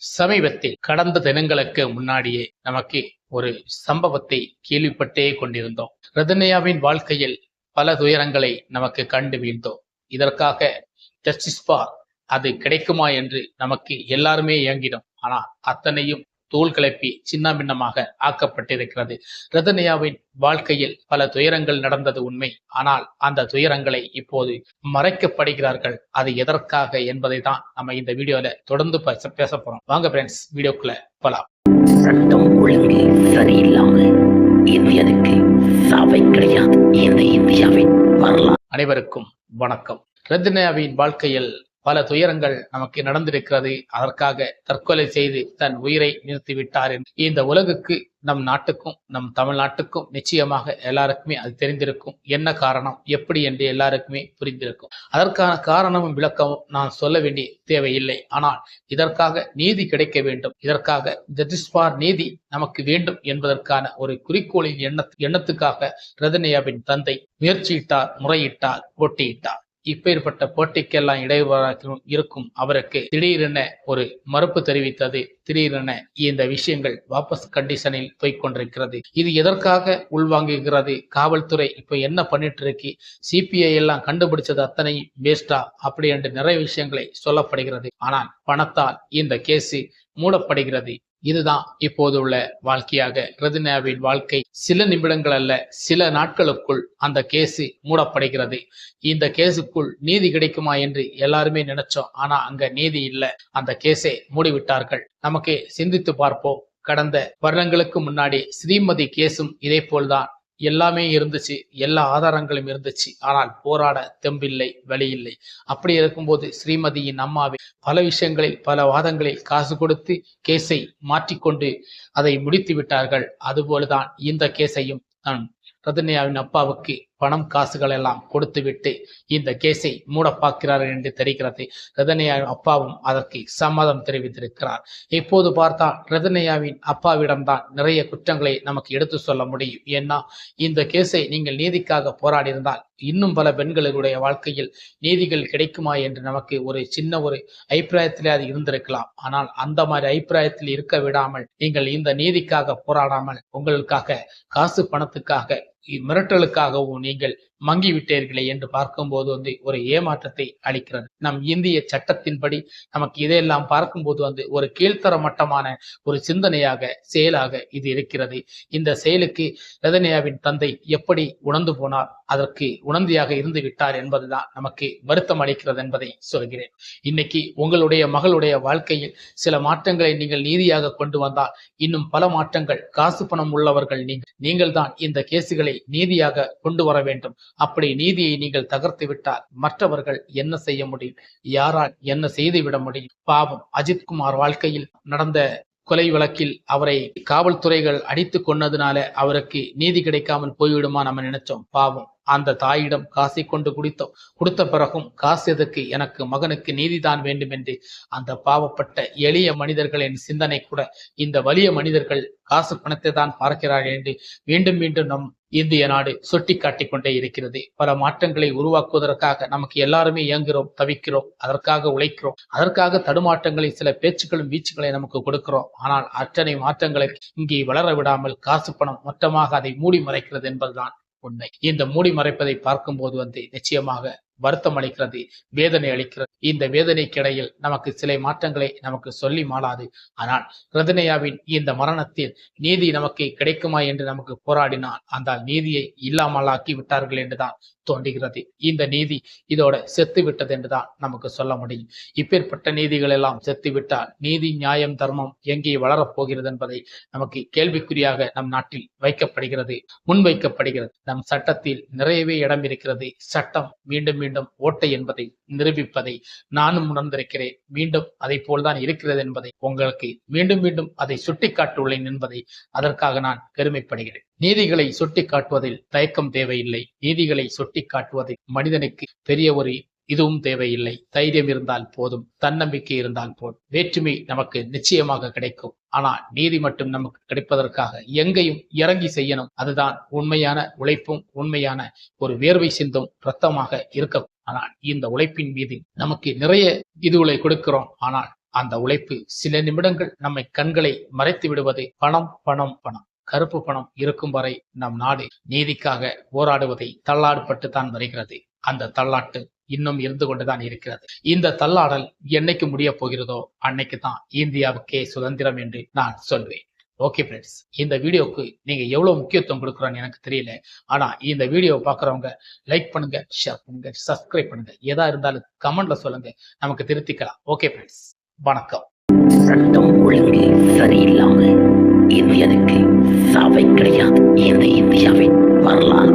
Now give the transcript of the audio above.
சமீபத்தில் கடந்த தினங்களுக்கு முன்னாடியே நமக்கு ஒரு சம்பவத்தை கேள்விப்பட்டே கொண்டிருந்தோம். ரதன்யாவின் வாழ்க்கையில் பல துயரங்களை நமக்கு கண்டு வீழ்ந்தோம். இதற்காக ஜஸ்டிஸ் பார் அது கிடைக்குமா என்று நமக்கு எல்லாருமே இயங்கினோம் ஆனால் அத்தனையும் தோல் கிளப்பி சின்ன பின்னமாக ஆக்கப்பட்டிருக்கிறது. ரதன்யாவின் வாழ்க்கையில் பல துயரங்கள் நடந்தது உண்மை. ஆனால் அந்த துயரங்களை இப்போது மறைக்கப்படுகிறார்கள். அது எதற்காக என்பதை தான் நம்ம இந்த வீடியோல தொடர்ந்து பேச பேச போறோம். வாங்க ஃப்ரெண்ட்ஸ் வீடியோக்குள்ள போலாம். சட்டம் ஒழுங்கு சாவை கிடையாது. இந்த இந்தியாவின் வரலாறு. அனைவருக்கும் வணக்கம். ரத்னாவின் வாழ்க்கையில் பல துயரங்கள் நமக்கு நடந்திருக்கிறது. அதற்காக தற்கொலை செய்து தன் உயிரை நிறுத்திவிட்டார் என்று. இந்த உலகுக்கு நம் நாட்டுக்கும் நம் தமிழ்நாட்டுக்கும் நிச்சயமாக எல்லாருக்குமே அது தெரிந்திருக்கும். என்ன காரணம்? எப்படி என்று எல்லாருக்குமே புரிந்திருக்கும். அதற்கான காரணமும் விளக்கமும் நான் சொல்ல வேண்டிய தேவையில்லை. ஆனால் இதற்காக நீதி கிடைக்க வேண்டும். இதற்காக ஜஸ்டிஸ் ஃபார் நீதி நமக்கு வேண்டும் என்பதற்கான ஒரு குறிக்கோளின் எண்ண எண்ணத்துக்காக ரதனியாவின் தந்தை முயற்சியிட்டார் முறையிட்டார் போட்டியிட்டார். இப்பேற்பட்ட போட்டிக்கெல்லாம் இடைவராக இருக்கும் அவருக்கு திடீரென ஒரு மறுப்பு தெரிவித்தது. திடீரென இந்த விஷயங்கள் வாபஸ் கண்டிஷனில் போய்கொண்டிருக்கிறது இது எதற்காக உள்வாங்குகிறது? காவல்துறை இப்ப என்ன பண்ணிட்டு இருக்கு சிபிஐ எல்லாம் கண்டுபிடிச்சது அத்தனை வேஸ்டா அப்படி என்று நிறைய விஷயங்களை சொல்லப்படுகிறது. ஆனால் பணத்தால் இந்த கேஸு மூடப்படுகிறது. இதுதான் இப்போது உள்ள வாழ்க்கையாக ரதினாவின் வாழ்க்கை. சில நிமிடங்கள் அல்ல சில நாட்களுக்குள் அந்த கேசு மூடப்படுகிறது. இந்த கேஸுக்குள் நீதி கிடைக்குமா என்று எல்லாருமே நினைச்சோம். ஆனா அங்க நீதி இல்லை. அந்த கேஸை மூடிவிட்டார்கள். நமக்கு சிந்தித்து பார்ப்போம். கடந்த வருடங்களுக்கு முன்னாடி ஸ்ரீமதி கேஸும் இதே போல்தான் எல்லாமே இருந்துச்சு. எல்லா ஆதாரங்களும் இருந்துச்சு. ஆனால் போராட தெம்பில்லை வழி இல்லை அப்படி இருக்கும்போது ஸ்ரீமதியின் அம்மாவை பல விஷயங்களில் பல வாதங்களில் காசு கொடுத்து கேஸை மாற்றிக்கொண்டு அதை முடித்து விட்டார்கள். அதுபோலதான் இந்த கேஸையும் நான் ரதன்யாவின் அப்பாவுக்கு பணம் காசுகள் எல்லாம் கொடுத்துவிட்டு இந்த கேஸை மூட பார்க்கிறார்கள் என்று தெரிகிறது. ரதனையா அப்பாவும் அதற்கு சம்மதம் தெரிவித்திருக்கிறார். இப்போது பார்த்தால் ரதனையாவின் அப்பாவிடம்தான் நிறைய குற்றங்களை நமக்கு எடுத்து சொல்ல முடியும். ஏன்னா இந்த கேஸை நீங்கள் நீதிக்காக போராடியிருந்தால் இன்னும் பல பெண்களுடைய வாழ்க்கையில் நீதிகள் கிடைக்குமா என்று நமக்கு ஒரு சின்ன ஒரு அபிப்பிராயத்திலே அது இருந்திருக்கலாம். ஆனால் அந்த மாதிரி அபிப்பிராயத்தில் இருக்க விடாமல் நீங்கள் இந்த நீதிக்காக போராடாமல் உங்களுக்காக காசு பணத்துக்காக மிரட்டலுக்காகவும் நீங்கள் மங்கி விட்டீர்களே என்று பார்க்கும்போது வந்து ஒரு ஏமாற்றத்தை அளிக்கிறது. நம் இந்திய சட்டத்தின்படி நமக்கு இதையெல்லாம் பார்க்கும்போது வந்து ஒரு கீழ்த்தர மட்டமான ஒரு சிந்தனையாக செயலாக இது இருக்கிறது. இந்த செயலுக்கு ரதனியாவின் தந்தை எப்படி உணர்ந்து போனார்? அதற்கு உணர்ந்தியாக இருந்து விட்டார் என்பதுதான் நமக்கு வருத்தம் அளிக்கிறது என்பதை சொல்கிறேன். இன்னைக்கு உங்களுடைய மகளுடைய வாழ்க்கையில் சில மாற்றங்களை நீங்கள் நீதியாக கொண்டு வந்தால் இன்னும் பல மாற்றங்கள் காசு பணம் உள்ளவர்கள் நீங்கள் நீங்கள் தான் இந்த கேசுகளை நீதியாக கொண்டு வர வேண்டும். அப்படி நீதியை நீங்கள் தகர்த்து விட்டால் மற்றவர்கள் என்ன செய்ய முடியும்? யாரால் என்ன செய்து விட முடியும்? பாவம் அஜித்குமார் வாழ்க்கையில் நடந்த கொலை வழக்கில் அவரை காவல்துறைகள் அடித்து கொன்னதுனால அவருக்கு நீதி கிடைக்காமல் போய்விடுமா நம்ம நினைச்சோம். பாவம் அந்த தாயிடம் காசை கொண்டு குடித்தோம். கொடுத்த பிறகும் காசு எதுக்கு? எனக்கு மகனுக்கு நீதிதான் வேண்டும் என்று. அந்த பாவப்பட்ட எளிய மனிதர்களின் சிந்தனை கூட இந்த வலிய மனிதர்கள் காசு பணத்தை தான் பார்க்கிறார்கள் என்று மீண்டும் மீண்டும் நம் இந்திய நாடு சுட்டி காட்டிக் கொண்டே இருக்கிறது. பல மாற்றங்களை உருவாக்குவதற்காக நமக்கு எல்லாருமே இயங்குகிறோம் தவிக்கிறோம் அதற்காக உழைக்கிறோம். அதற்காக தடுமாற்றங்களை சில பேச்சுக்களும் வீச்சுக்களை நமக்கு கொடுக்கிறோம். ஆனால் அத்தனை மாற்றங்களை இங்கே வளர விடாமல் காசு பணம் மொத்தமாக அதை மூடி மறைக்கிறது என்பதுதான் உண்மை. இந்த மூடி மறைப்பதை பார்க்கும்போது வந்து நிச்சயமாக வருத்தம் அளிக்கிறது வேதனை அளிக்கிறது. இந்த வேதனைக்கிடையில் நமக்கு சில மாற்றங்களை நமக்கு சொல்லி மாளாது. ஆனால் ரதனையாவின் இந்த மரணத்தில் நீதி நமக்கு கிடைக்குமா என்று நமக்கு போராடினால் அந்த நீதியை இல்லாமலாக்கி விட்டார்கள் என்றுதான் தோன்றுகிறது. இந்த நீதி இதோட செத்து விட்டது என்றுதான் நமக்கு சொல்ல முடியும். இப்பேற்பட்ட நீதிகள் எல்லாம் செத்து விட்டால் நீதி நியாயம் தர்மம் எங்கே வளரப் போகிறது என்பதை நமக்கு கேள்விக்குறியாக நம் நாட்டில் வைக்கப்படுகிறது முன்வைக்கப்படுகிறது. நம் சட்டத்தில் நிறையவே இடம் இருக்கிறது. சட்டம் மீண்டும் மீண்டும் ஓட்டை என்பதை நிரூபிப்பதை நானும் உணர்ந்திருக்கிறேன். மீண்டும் அதை போல்தான் இருக்கிறது என்பதை உங்களுக்கு மீண்டும் மீண்டும் அதை சுட்டிக்காட்டியுள்ளேன் என்பதை அதற்காக நான் பெருமைப்படுகிறேன் நீதிகளை சுட்டி காட்டுவதில் தயக்கம் தேவையில்லை. நீதிகளை சுட்டி காட்டுவதில் மனிதனுக்கு பெரிய ஒரு இதுவும் தேவையில்லை. தைரியம் இருந்தால் போதும். தன்னம்பிக்கை இருந்தால் போதும். வேற்றுமை நமக்கு நிச்சயமாக கிடைக்கும். ஆனால் நீதி மட்டும் நமக்கு கிடைப்பதற்காக எங்கேயும் இறங்கி செய்யணும். அதுதான் உண்மையான உழைப்பும் உண்மையான ஒரு வேர்வை சிந்தும் ரத்தமாக இருக்க ஆனால் இந்த உழைப்பின் மீது நமக்கு நிறைய இதுகளை கொடுக்கிறோம். ஆனால் அந்த உழைப்பு சில நிமிடங்கள் நம்மை கண்களை மறைத்து விடுவது பணம் பணம் பணம். கருப்பு பணம் இருக்கும் வரை நம் நாடு நீதிக்காக போராடுவதை தள்ளாடுபட்டு தான் வருகிறது. அந்த தள்ளாட்டு இன்னும் இருந்து கொண்டுதான் இருக்கிறது. இந்த தள்ளாடல் என்னைக்கு முடிய போகிறதோ அன்னைக்கு தான் இந்தியாவுக்கே சுதந்திரம் என்று நான் சொல்வேன். ஓகே ஃப்ரெண்ட்ஸ் இந்த வீடியோக்கு நீங்க எவ்வளவு முக்கியத்துவம் கொடுக்குறோன்னு எனக்கு தெரியல. ஆனா இந்த வீடியோவை பார்க்குறவங்க லைக் பண்ணுங்க ஷேர் பண்ணுங்க சப்ஸ்கிரைப் பண்ணுங்க. எதா இருந்தாலும் கமெண்ட்ல சொல்லுங்க. நமக்கு திருத்திக்கலாம். ஓகே ஃப்ரெண்ட்ஸ் வணக்கம். சட்டம் ஒழுங்கு சரியில்லாம இந்தியனுக்கு சாவை கிடையாது. இந்த இந்தியாவின் வரலாறு.